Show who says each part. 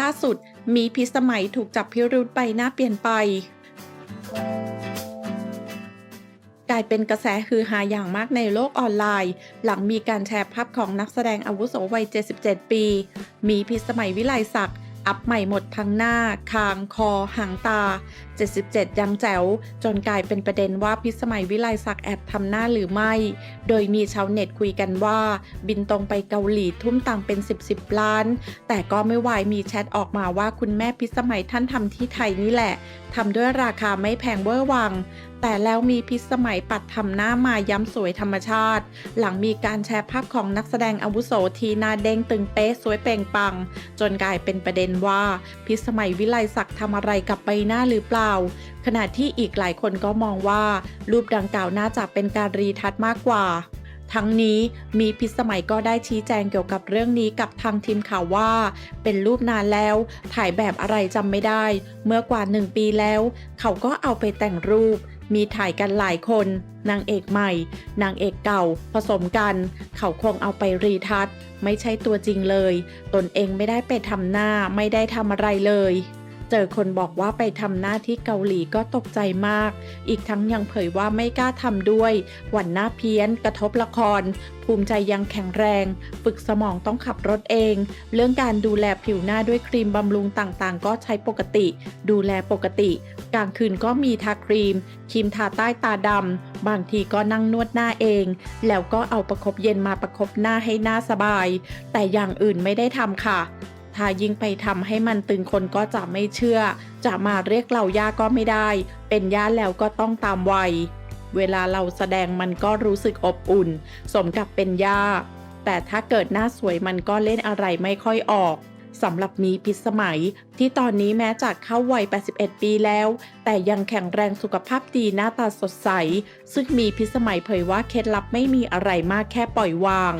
Speaker 1: ล่าสุดมีพิสมัยถูกจับพิรุธใบหน้าเปลี่ยนไป กลายเป็นกระแสฮือฮาอย่างมากในโลกออนไลน์ หลังมีการแชร์ภาพของนักแสดงอาวุโสวัย 77 ปี มีพิสมัยวิไลศักดิ์ อัพใหม่หมดทั้งหน้า คาง คอ หางตา 77 ยังแจ๋ว จนกลายเป็นประเด็นว่าพิสมัยวิไลศักดิ์แอบทำหน้าหรือไม่ โดยมีชาวเน็ตคุยกันว่า บินตรงไปเกาหลีทุ่มตังเป็น 10 10 ล้าน แต่ก็ไม่วายมีแชทออกมาว่าคุณแม่พิสมัยท่านทำที่ไทยนี่แหละทำด้วยราคาไม่แพงเวอร์วัง แต่แล้วมีพิสมัยปัดทำหน้ามาย้ำสวยธรรมชาติ หลังมีการแชร์ภาพของนักแสดงอาวุโสทีนาเด้งตึงเป๊ะสวยเปล่งปัง จนกลายเป็นประเด็นว่า พิสมัยวิไลศักดิ์ทำอะไรกับใบหน้าหรือเปล่า ขณะที่อีกหลายคนก็มองว่า รูปดังกล่าวน่าจะเป็นการรีทัชมากกว่าทั้งนี้มีพิสมัยก็ได้ชี้แจงเกี่ยวกับเรื่องนี้กับทางทีมข่าวว่า เป็นรูปนานแล้ว ถ่ายแบบอะไรจำไม่ได้ เมื่อกว่าหนึ่งปีแล้ว เขาก็เอาไปแต่งรูป มีถ่ายกันหลายคน นางเอกใหม่ นางเอกเก่า ผสมกัน เขาคงเอาไปรีทัชไม่ใช่ตัวจริงเลย ตนเองไม่ได้ไปทำหน้าไม่ได้ทำอะไรเลย เจอคนบอกว่าไปทำหน้าที่เกาหลีก็ตกใจมาก อีกทั้งยังเผยว่าไม่กล้าทำด้วย หวั่นหน้าเพี้ยน กระทบละคร ภูมิใจยังแข็งแรง ฝึกสมองต้องขับรถเอง เรื่องการดูแลผิวหน้าด้วยครีมบำรุงต่างๆ ก็ใช้ปกติ ดูแลปกติ กลางคืนก็มีทาครีม ครีมทาใต้ตาดำ บางทีก็นั่งนวดหน้าเอง แล้วก็เอาประคบเย็นมาประคบหน้าให้หน้าสบาย แต่อย่างอื่นไม่ได้ทำค่ะ ถ้ายิ่งไปทำให้มันตึงคนก็จะไม่เชื่อ จะมาเรียกเราย่าก็ไม่ได้ เป็นย่าแล้วก็ต้องตามวัย เวลาเราแสดงมันก็รู้สึกอบอุ่น สมกับเป็นย่า แต่ถ้าเกิดหน้าสวยมันก็เล่นอะไรไม่ค่อยออกสำหรับมีพิษสมัย ที่ตอนนี้แม้จะเข้าวัย 81 ปีแล้ว แต่ยังแข็งแรงสุขภาพดีหน้าตาสดใส ซึ่งมีพิษสมัยเผยว่าเคล็ดลับไม่มีอะไรมากแค่ปล่อยวาง